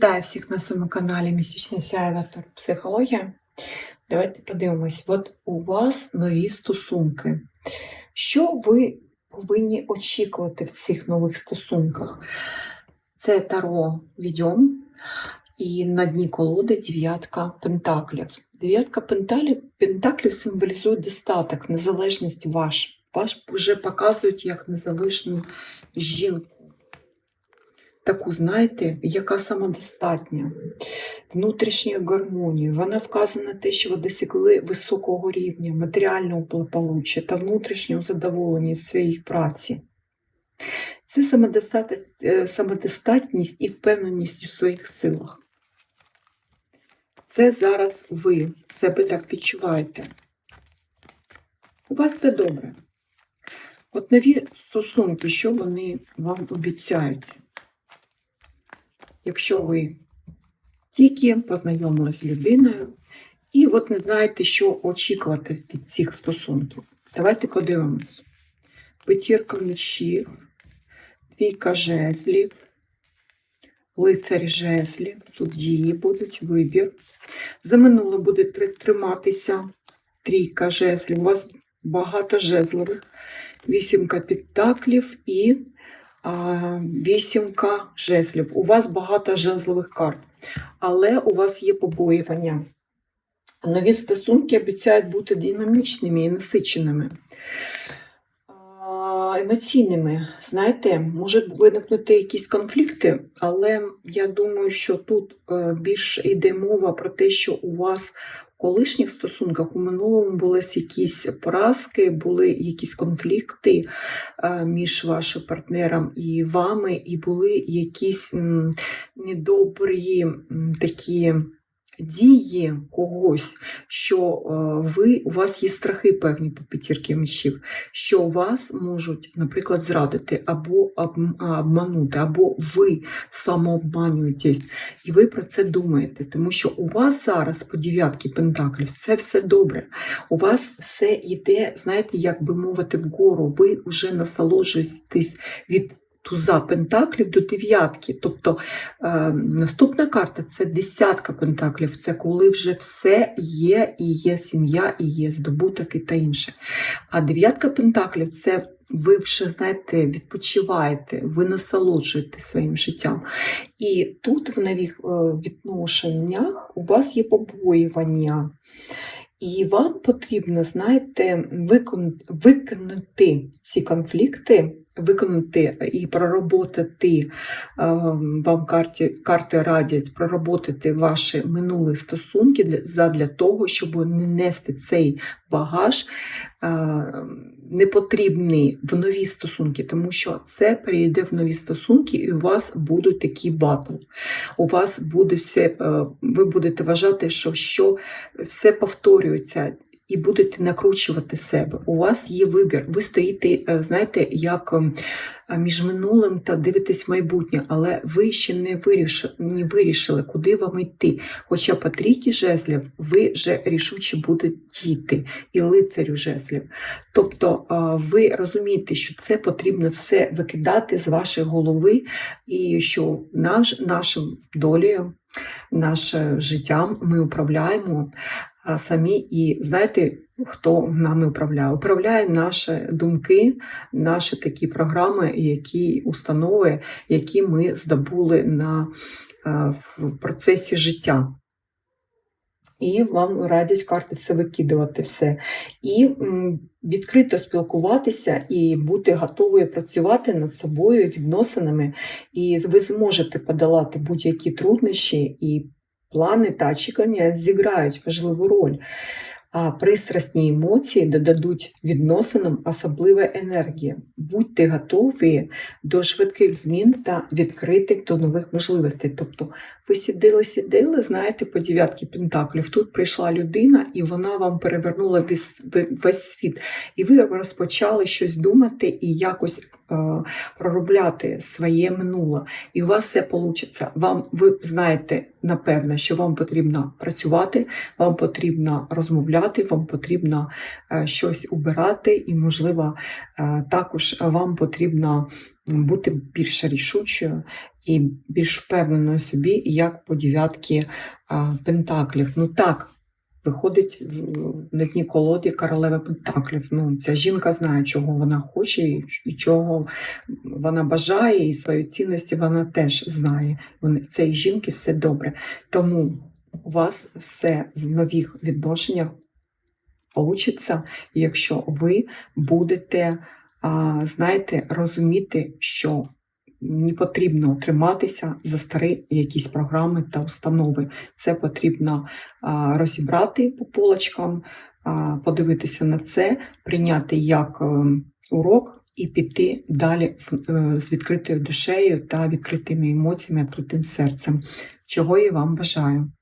Вітаю всіх на своєму каналі Місячний Сяєва Психологія. Давайте подивимось, от у вас нові стосунки. Що ви повинні очікувати в цих нових стосунках? Це Таро відьом і на дні колоди дев'ятка пентаклів. Дев'ятка пентаклів символізує достаток, незалежність ваш. Ваш вже показують як незалежну жінку таку, знаєте, яка самодостатня, внутрішньою гармонією. Вона вказує на те, що ви досягли високого рівня матеріального благополуччя та внутрішнього задоволення своїх праці. Це е, самодостатність і впевненість у своїх силах. Це зараз ви себе так відчуваєте. У вас все добре. От нові стосунки, що вони вам обіцяють? Якщо ви тільки познайомилися з людиною, і от не знаєте, що очікувати від цих стосунків. Давайте подивимось. Петірка мечів, двійка жезлів, лицарь жезлів, тут дії будуть, вибір. За минуле буде триматися трійка жезлів. У вас багато жезлових, вісімка підтаклів і вісімка жезлів. У вас багато жезлових карт, але у вас є побоювання. Нові стосунки обіцяють бути динамічними і насиченими. Емоційними, знаєте, можуть виникнути якісь конфлікти, але я думаю, що тут е, більш йде мова про те, що у вас в колишніх стосунках у минулому були якісь поразки, були якісь конфлікти е, між вашим партнером і вами, і були якісь недобрі такі дії когось, що е, ви, у вас є страхи певні по п'ятірки мечів, що вас можуть, наприклад, зрадити або обманути, або ви самообманюєтесь, і ви про це думаєте, тому що у вас зараз по дев'ятки пентаклів це все добре. У вас все йде, знаєте, як би мовити, вгору, ви вже насолоджуєтесь від туза пентаклів до дев'ятки. Тобто е, наступна карта це десятка пентаклів, це коли вже все є, і є сім'я, і є здобуток і та інше. А дев'ятка пентаклів це. Ви вже, знаєте, відпочиваєте, ви насолоджуєте своїм життям. І тут в нових е, відношеннях у вас є побоювання. І вам потрібно, знаєте, виконати ці конфлікти виконати і пророботати, е, вам карти карти радять пророботати ваші минулі стосунки для, для того, щоб не нести цей багаж е, непотрібний в нові стосунки, тому що це перейде в нові стосунки, і у вас будуть такі батл. У вас буде все, е, ви будете вважати, що, що все повторюється і будете накручувати себе. У вас є вибір. Ви стоїте, е, знаєте, як ем, між минулим та дивитесь майбутнє, але ви ще не вирішили, не вирішили, куди вам йти. Хоча по трійки жезлів ви вже рішуче будете діти і лицарю жезлів. Тобто ви розумієте, що це потрібно все викидати з вашої голови, і що наш, нашим долею, нашим життям ми управляємо самі і знаєте, хто нами управляє? Управляє наші думки, наші такі програми, які установи, які ми здобули на, в процесі життя. І вам радять карти це викидувати все. І відкрито спілкуватися і бути готовою працювати над собою, відносинами, і ви зможете подолати будь-які труднощі і плани та очікування зіграють важливу роль, а пристрасні емоції додадуть відносинам особлива енергія. Будьте готові до швидких змін та відкритих до нових можливостей. Тобто ви сиділи, знаєте, по дев'ятки пентаклів. Тут прийшла людина, і вона вам перевернула весь, весь світ. І ви розпочали щось думати і якось проробляти своє минуле, і у вас все вийде. Вам ви знаєте напевно, що вам потрібно працювати, вам потрібно розмовляти, вам потрібно е, щось убирати, і, можливо, е, також вам потрібно бути більш рішучою і більш впевненою собі, як по дев'ятки пентаклів. Ну так, виходить на дні колоді королева пентаклів. Ну, ця жінка знає, чого вона хоче і, чого вона бажає, і свої цінності вона теж знає. Цієї жінки все добре. Тому у вас все в нових відношеннях получиться, якщо ви будете, знаєте, розуміти, що не потрібно триматися за старі якісь програми та установи. Це потрібно розібрати по полочкам, подивитися на це, прийняти як е, урок і піти далі е, з відкритою душею та відкритими емоціями, відкритим серцем. Чого я вам бажаю.